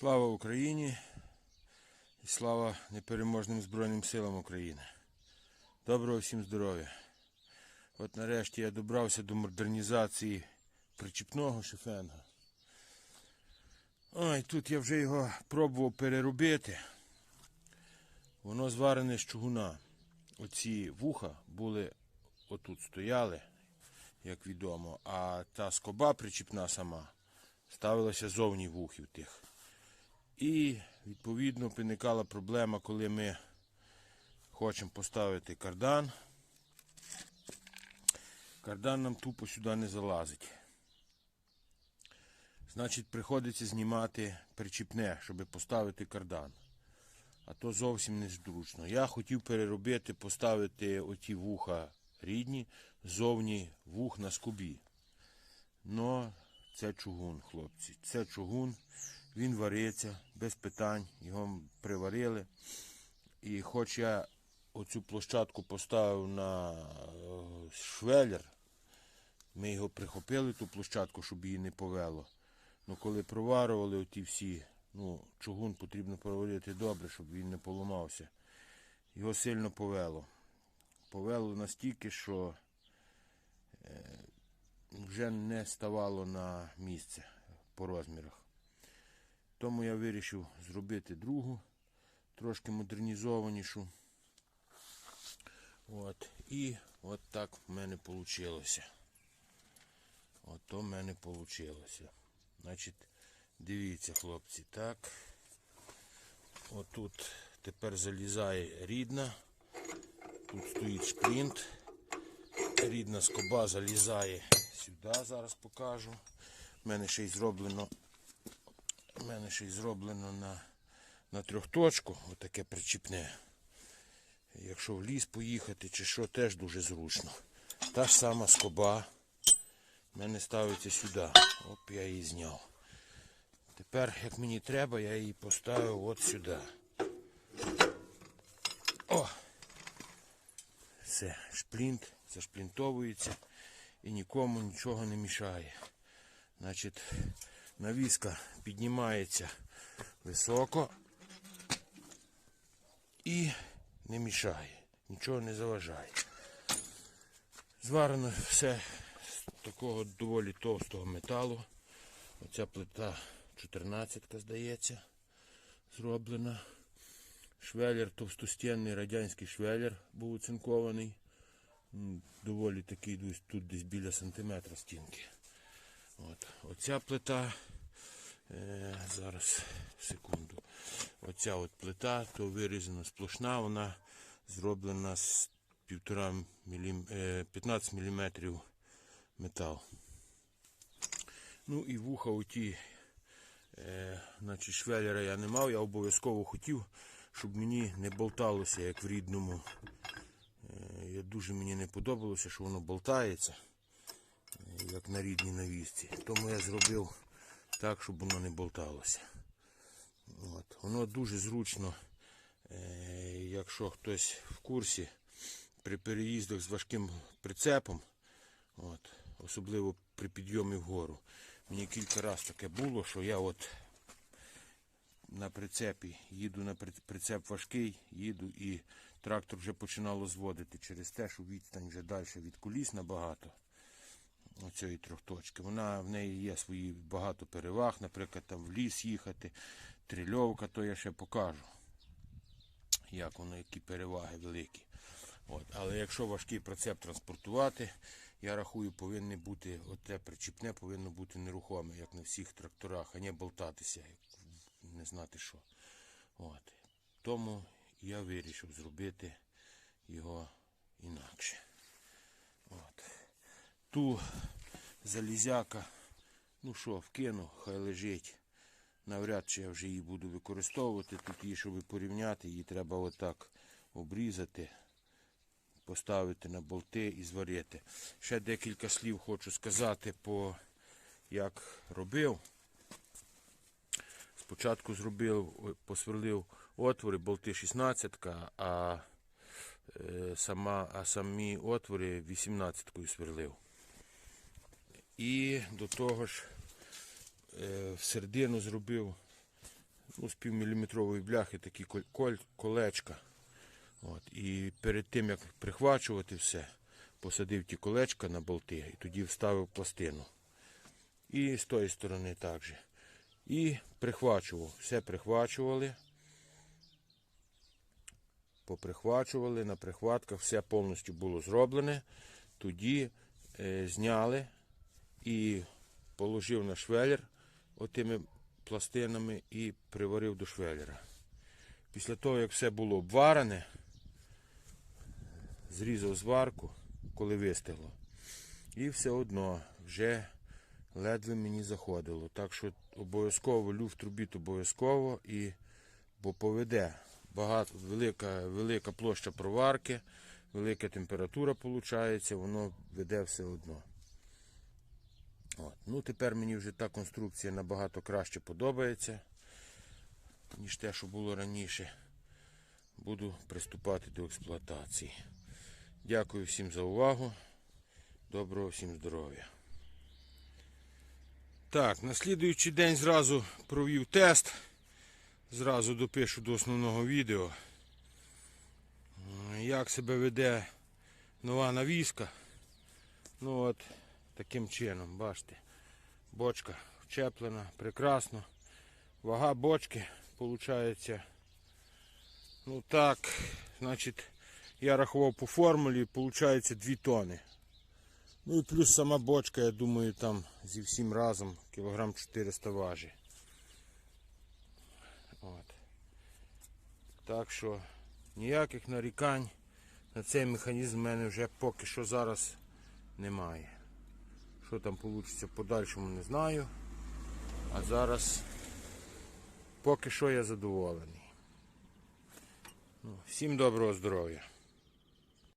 Слава Україні і слава непереможним Збройним силам України. Доброго всім здоров'я. От нарешті я добрався до модернізації причіпного шифенга. Ой, тут я вже його пробував переробити. Воно зварене з чугуна. Оці вуха були отут стояли, як відомо, а та скоба причіпна сама ставилася зовні вухів тих. І відповідно виникала проблема, коли ми хочемо поставити кардан. Кардан нам тупо сюди не залазить. Значить, приходиться знімати причіпне, щоб поставити кардан. А то зовсім не зручно. Я хотів переробити, поставити оті вуха рідні, зовні вух на скобі. Но це чугун, хлопці. Це чугун. Він вариться без питань. Його приварили. І хоч я оцю площадку поставив на е, швелер, ми його прихопили, ту площадку, щоб її не повело. Ну коли проварували оті всі, ну, чугун потрібно проварити добре, щоб він не поламався. Його сильно повело. Повело настільки, що е, вже не ставало на місце по розмірах. Тому я вирішив зробити другу, трошки модернізованішу. От. І от так в мене вийшло. От то в мене вийшло. Значить, дивіться, хлопці, так. Отут тепер залізає рідна. Тут стоїть шплінт. Рідна скоба залізає сюди, зараз покажу. У мене ще й зроблено. Мене ще й зроблено на, на трьохточку, отаке причіпне. Якщо в ліс поїхати чи що, теж дуже зручно. Та ж сама скоба. в мене ставиться сюди. Оп, я її зняв. Тепер, як мені треба, я її поставив от сюди. О! Все, шплінт, зашплінтовується і нікому нічого не мішає. Значить, навіска піднімається високо і не мішає, нічого не заважає. Зварено все з такого доволі товстого металу. Оця плита 14 здається, зроблена. Швелер товстостінний радянський швелер був оцинкований. Доволі такий тут десь біля сантиметра стінки. От. Оця плита. Е, зараз, секунду. Оця от плита, то вирізана сплошна, вона зроблена з 1,5 мілім, е, 15 мм метал. Ну і вуха оті, е, значить швелера я не мав, я обов'язково хотів, щоб мені не болталося, як в рідному. Е, дуже мені не подобалося, що воно болтається, як на рідній навісці. Тому я зробив так, щоб воно не болталося. От. Воно дуже зручно, е, якщо хтось в курсі, при переїздах з важким прицепом, от, особливо при підйомі вгору. Мені кілька разів таке було, що я от на прицепі їду на прицеп важкий, їду і трактор вже починало зводити через те, що відстань вже далі від коліс набагато. Оцієї трьохточки. Вона в неї є свої багато переваг, наприклад, там в ліс їхати, трильовка, то я ще покажу. Як воно, які переваги великі. От. Але якщо важкий прицеп транспортувати, я рахую, повинне бути оте причіпне повинно бути нерухоме, як на всіх тракторах, а не болтатися, не знати що. От. Тому я вирішив зробити його інакше. От. Ту залізяка, ну що, вкину, хай лежить. Навряд чи я вже її буду використовувати. Тут її, щоб порівняти, її треба отак обрізати, поставити на болти і зварити. Ще декілька слів хочу сказати, по як робив. Спочатку зробив, посверлив отвори, болти 16, а, е, а самі отвори 18 сверлив. І до того ж е, в середину зробив ну, з півміліметрової бляхи такі колечка. От. І перед тим як прихвачувати все, посадив ті колечка на болти і тоді вставив пластину. І з тої сторони також. І прихвачував. Все прихвачували. Поприхвачували на прихватках, все повністю було зроблене. Тоді е, зняли і положив на швелер отими пластинами і приварив до швелера. Після того, як все було обварене, зрізав зварку, коли вистигло. І все одно вже ледве мені заходило. Так що обов'язково люфт робіть обов'язково і бо поведе. Багато, велика, велика площа проварки, велика температура виходить, воно веде все одно. От. Ну, тепер мені вже та конструкція набагато краще подобається, ніж те, що було раніше. Буду приступати до експлуатації. Дякую всім за увагу. Доброго всім здоров'я. Так, на слідуючий день зразу провів тест. Зразу допишу до основного відео. Як себе веде нова навіска. Ну от, таким чином, бачите. Бочка вчеплена, прекрасно. Вага бочки виходить. Ну так, значить, я рахував по формулі, виходить 2 тони. Ну і плюс сама бочка, я думаю, там зі всім разом кілограм 400 важить. От. Так що ніяких нарікань на цей механізм в мене вже поки що зараз немає. Що там вийде подальшому не знаю. А зараз поки що я задоволений. Ну, всім доброго здоров'я.